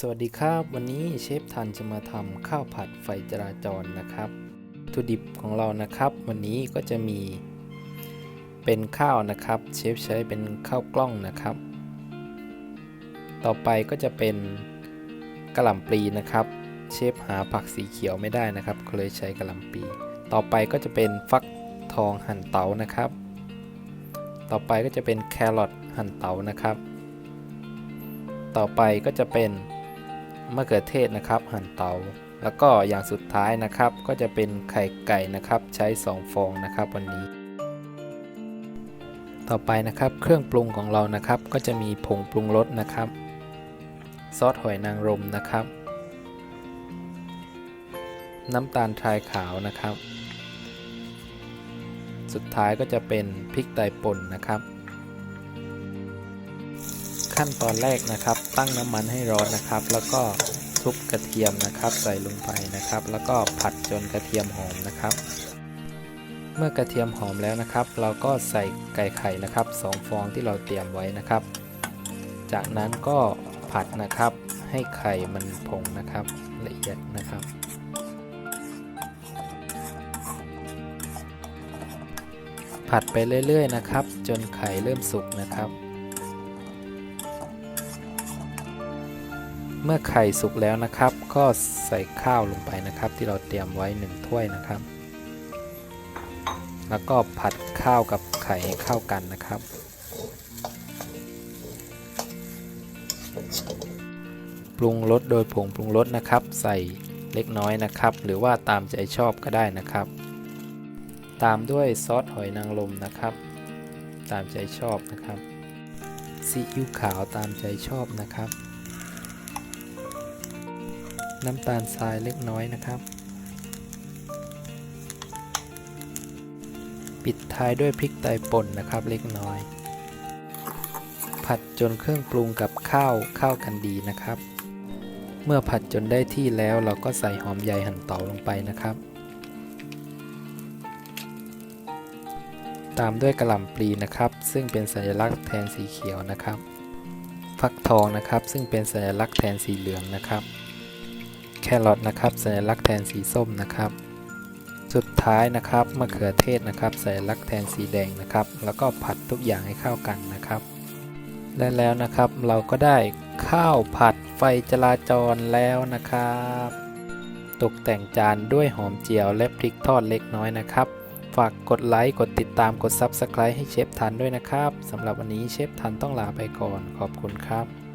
สวัสดีครับ วันนี้เชฟทันจะมาทำข้าวผัดไฟจราจรนะครับวัตถุดิบของเรานะครับ วันนี้ก็จะมี เป็นข้าวนะครับ เชฟใช้เป็นข้าวกล้องนะครับ ต่อไปก็จะเป็นกระหล่ำปลีนะครับ เชฟหาผักสีเขียวไม่ได้นะครับก็เลยใช้กระหล่ำปลีต่อไปก็จะเป็นฟักทองหั่นเตานะครับ ต่อไปก็จะเป็นแครอทหั่นเตานะครับ ต่อไปก็จะเป็น มะเขือเทศนะครับ หั่นเตา แล้วก็อย่างสุดท้ายนะครับ ก็จะเป็นไข่ไก่นะครับ ใช้ 2 ฟองนะครับวันนี้ ต่อไปนะครับ เครื่องปรุงของเรานะครับ ก็จะมีผงปรุงรสนะครับ ซอสหอยนางรมนะครับ น้ำตาลทรายขาวนะครับ สุดท้ายก็จะเป็นพริกไทยป่นนะครับ ขั้นตอนแรกนะครับ ตั้งน้ำมันให้ร้อนนะครับ แล้วก็ทุบกระเทียมนะครับ ใส่ลงไปนะครับ แล้วก็ผัดจนกระเทียมหอมนะครับ เมื่อกระเทียมหอมแล้วนะครับ เราก็ใส่ไก่ไข่นะครับสองฟองที่เราเตรียมไว้นะครับ จากนั้นก็ผัดนะครับ ให้ไข่มันผงนะครับละเอียดนะครับผัดไปเรื่อยๆนะครับ จนไข่เริ่มสุกนะครับ เมื่อไข่สุกแล้วนะครับ ก็ใส่ข้าวลงไปนะครับ ที่เราเตรียมไว้1ถ้วยนะครับ แล้วก็ผัดข้าวกับไข่เข้ากันนะครับ ปรุงรสโดยผงปรุงรสนะครับ ใส่เล็กน้อยนะครับ หรือว่าตามใจชอบก็ได้นะครับ ตามด้วยซอสหอยนางรมนะครับ ตามใจชอบนะครับซีอิ๊วขาวตามใจชอบนะครับ น้ำตาลทรายเล็กน้อยนะครับ ปิดท้ายด้วยพริกไทยป่นนะครับเล็กน้อย ผัดจนเครื่องปรุงกับข้าวเข้ากันดีนะครับ เมื่อผัดจนได้ที่แล้วเราก็ใส่หอมใหญ่หั่นเตาลงไปนะครับ ตามด้วยกระหล่ำปลีนะครับ ซึ่งเป็นสัญลักษณ์แทนสีเขียวนะครับฟักทองนะครับซึ่งเป็นสัญลักษณ์แทนสีเหลืองนะครับ แครอทนะครับสัญลักษณ์แทนสีส้มนะครับ สุดท้ายนะครับมะเขือเทศนะครับสัญลักษณ์แทนสีแดงนะครับ แล้วก็ผัดทุกอย่างให้เข้ากันนะครับ และแล้วนะครับเราก็ได้ข้าวผัดไฟจราจรแล้วนะครับ ตกแต่งจานด้วยหอมเจียวและพริกทอดเล็กน้อยนะครับ ฝากกดไลค์กดติดตามกด Subscribe ให้เชฟทันด้วยนะครับสำหรับวันนี้เชฟทันต้องลาไปก่อนขอบคุณครับ